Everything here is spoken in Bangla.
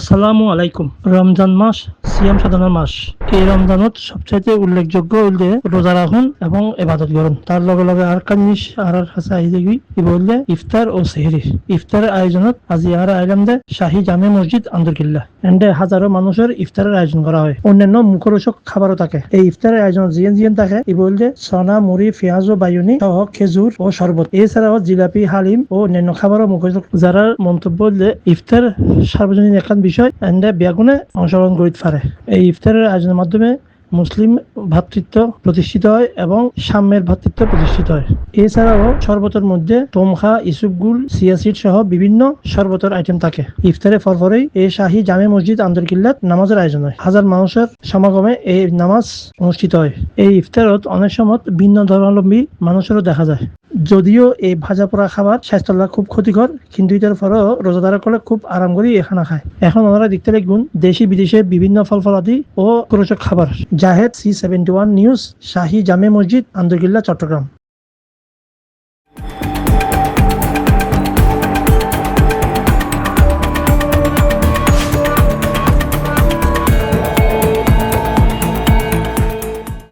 আসসালামু আলাইকুম। রমজান মাস, সিয়াম সাধনার মাস। এই রমজানত সবচাইতে উল্লেখযোগ্য হইলে রোজা রাখুন এবং এবাদত করুন। তার লগে লগে আর কান জিনিস আর আর হাসা আই দেখবি ই বললে? ইফতার ও সেহরি। ইফতারের আয়োজনত আজি আর আইলাম দে শাহী জামে মসজিদ আন্দরকিল্লা। এন্ডে হাজারো মানুষের ইফতারের আয়োজন করা হয়। অন্যান্য মুখরোচক খাবারও থাকে। এই ইফতারের আয়োজন জিয়েন জিয়েন থাকে। ই বললে সনা মুড়ি, পেঁয়াজ ও বায়ুনি সহ খেজুর ও শরবত। এছাড়াও জিলাপি, হালিম ও অন্যান্য খাবারও মুখরোচক। যারা মন্তব্য হইলে ইফতার সার্বজনীন একখান বিষয়, এন্ডে ব্যাগুনে অংশগ্রহণ করিতে পারে। এই ইফতারের আয়োজনের মাধ্যমে মুসলিম ভ্রাতৃত্ব প্রতিষ্ঠিত হয় এবং সাম্যের ভ্রাতৃত্ব প্রতিষ্ঠিত হয়। এছাড়াও শরবতের মধ্যে তোমখা ইসুফগুল সিয়াসিড সহ বিভিন্ন শরবতের আইটেম থাকে। ইফতারে ফরফরেই এই শাহী জামে মসজিদ আন্দরকিল্লাত নামাজের আয়োজন হয়। হাজার মানুষের সমাগমে এই নামাজ অনুষ্ঠিত হয়। এই ইফতারত অনেক সময় ভিন্ন ধর্মাবলম্বী মানুষেরও দেখা যায়। যদিও এই ভাজা পোড়া খাবার স্বাস্থ্যের খুব ক্ষতিকর, কিন্তু এটার পরেও রোজাদার করলে খুব আরাম করে এখানে খানা খায়। এখন ওনারা দেখতে লিখুন দেশি, বিদেশে বিভিন্ন ফল ফলাদি ও ক্রোচক খাবার। Zahed, C seventy one news, Shahi Jame Masjid, Andarkilla, Chittagong.